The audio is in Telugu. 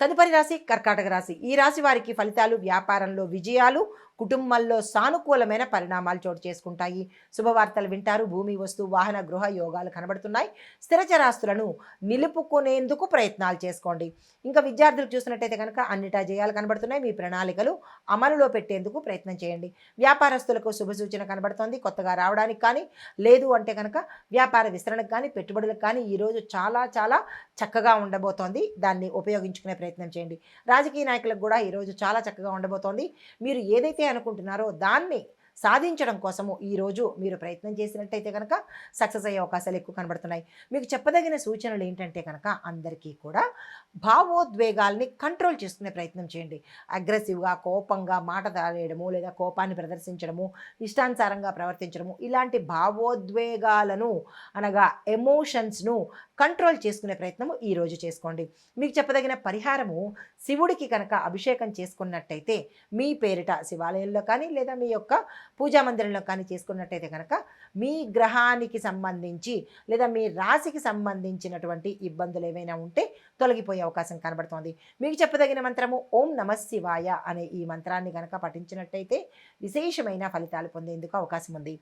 తదుపరి రాశి కర్కాటక రాశి. ఈ రాశి వారికి ఫలితాలు వ్యాపారంలో విజయాలు కుటుంబంలో సానుకూలమైన పరిణామాలు చోటు చేసుకుంటాయి. శుభవార్తలు వింటారు. భూమి వస్తు వాహన గృహ యోగాలు కనబడుతున్నాయి. స్థిరచరాస్తులను నిలుపుకునేందుకు ప్రయత్నాలు చేసుకోండి. ఇంకా విద్యార్థులు చూసినట్టయితే కనుక అన్నిటా జయాలు కనబడుతున్నాయి. మీ ప్రణాళికలు అమలులో పెట్టేందుకు ప్రయత్నం చేయండి. వ్యాపారస్తులకు శుభ సూచన కనబడుతోంది. కొత్తగా రావడానికి కానీ లేదు అంటే కనుక వ్యాపార విస్తరణకు కానీ పెట్టుబడులకు కానీ ఈరోజు చాలా చాలా చక్కగా ఉండబోతోంది. దాన్ని ఉపయోగించుకునే ప్రయత్నం చేయండి. రాజకీయ నాయకులకు కూడా ఈరోజు చాలా చక్కగా ఉండబోతోంది. మీరు ఏదైతే అనుకుంటున్నారో దాన్ని సాధించడం కోసము ఈరోజు మీరు ప్రయత్నం చేసినట్టయితే కనుక సక్సెస్ అయ్యే అవకాశాలు ఎక్కువ కనబడుతున్నాయి. మీకు చెప్పదగిన సూచనలు ఏంటంటే కనుక అందరికీ కూడా భావోద్వేగాల్ని కంట్రోల్ చేసుకునే ప్రయత్నం చేయండి. అగ్రెసివ్గా కోపంగా మాట తాడేయడము లేదా కోపాన్ని ప్రదర్శించడము ఇష్టానుసారంగా ప్రవర్తించడము ఇలాంటి భావోద్వేగాలను అనగా ఎమోషన్స్ను కంట్రోల్ చేసుకునే ప్రయత్నము ఈరోజు చేసుకోండి. మీకు చెప్పదగిన పరిహారము శివుడికి కనుక అభిషేకం చేసుకున్నట్టయితే మీ పేరిట శివాలయంలో కానీ లేదా మీ యొక్క పూజా మందిరంలో కానీ చేసుకున్నట్టయితే కనుక మీ గ్రహానికి సంబంధించి లేదా మీ రాశికి సంబంధించినటువంటి ఇబ్బందులు ఏవైనా ఉంటే తొలగిపోయే అవకాశం కనబడుతోంది. మీకు చెప్పదగిన మంత్రము ఓం నమ శివాయ అనే ఈ మంత్రాన్ని కనుక పఠించినట్టయితే విశేషమైన ఫలితాలు పొందేందుకు అవకాశం ఉంది.